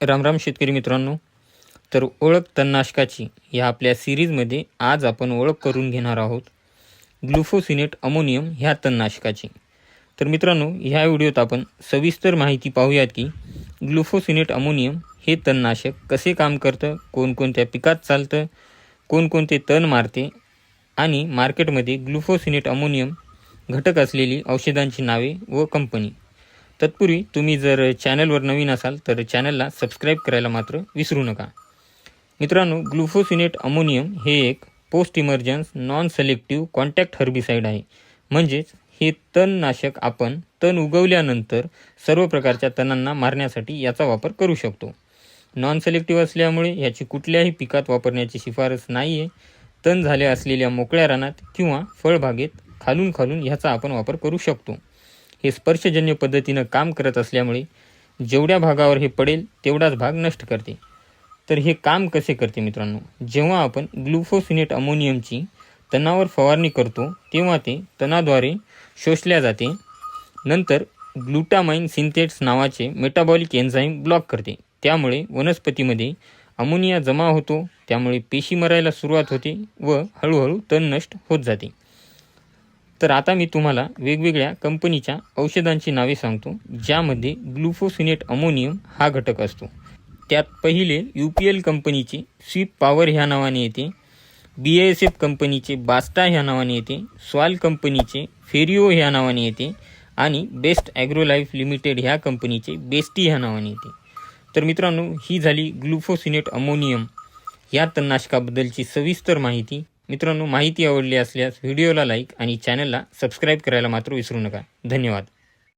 रामराम शेतकरी मित्रांनो तर ओळख तणनाशकाची या आपल्या सिरीजमध्ये आज आपण ओळख करून घेणार आहोत. ग्लुफोसिनेट अमोनियम ह्या तणनाशकाची तर मित्रांनो ह्या व्हिडिओत आपण सविस्तर माहिती पाहूयात की ग्लुफोसिनेट अमोनियम हे तणनाशक कसे काम करतं कोणकोणत्या पिकात चालतं कोणकोणते तण मारते आणि मार्केटमध्ये ग्लुफोसिनेट अमोनियम घटक असलेली औषधांची नावे व कंपनी. तत्पूर्वी तुम्ही जर चॅनलवर नवीन असाल तर चॅनलला सबस्क्राईब करायला मात्र विसरू नका. मित्रांनो ग्लुफोसिनेट अमोनियम हे एक post emergence non selective contact herbicide आहे. म्हणजेच हे तणनाशक आपण तण उगवल्यानंतर सर्व प्रकारच्या तणांना मारण्यासाठी याचा वापर करू शकतो. नॉन सिलेक्टिव्ह असल्यामुळे याची कुठल्याही पिकात वापरण्याची शिफारस नाही आहे तण झाले असलेल्या मोकळ्या रानात किंवा फळबागेत खालून खालून ह्याचा आपण वापर करू शकतो. हे स्पर्शजन्य पद्धतीनं काम करत असल्यामुळे जेवढ्या भागावर हे पडेल तेवढाच भाग नष्ट करते. तर हे काम कसे करते मित्रांनो? जेव्हा आपण ग्लुफोसिनेट अमोनियमची तणावर फवारणी करतो तेव्हा ते तणाद्वारे शोषल्या जाते. नंतर ग्लुटामाइन सिंथेट्स नावाचे मेटाबॉलिक एन्झाईम ब्लॉक करते. त्यामुळे वनस्पतीमध्ये अमोनिया जमा होतो त्यामुळे पेशी मरायला सुरुवात होते व हळूहळू तण नष्ट होत जाते. तर आता मी तुम्हाला वेगवेगळ्या कंपनीच्या औषधांची नावे सांगतो ज्यामध्ये ग्लुफोसिनेट अमोनियम हा घटक असतो. त्यात पहिले यू पी एल कंपनीचे स्वीप पॉवर ह्या नावाने येते बी एस एफ कंपनीचे बास्टा ह्या नावाने येते स्वाल कंपनीचे फेरिओ ह्या नावाने येते आणि बेस्ट ॲग्रोलाईफ लिमिटेड ह्या कंपनीचे बेस्टी ह्या नावाने येते. तर मित्रांनो ही झाली ग्लुफोसिनेट अमोनियम. या तणनाशकाबद्दलची सविस्तर माहिती. मित्रांनो माहिती आवडली असल्यास व्हिडिओला लाईक आणि चॅनलला सबस्क्राईब करायला मात्र विसरू नका. धन्यवाद.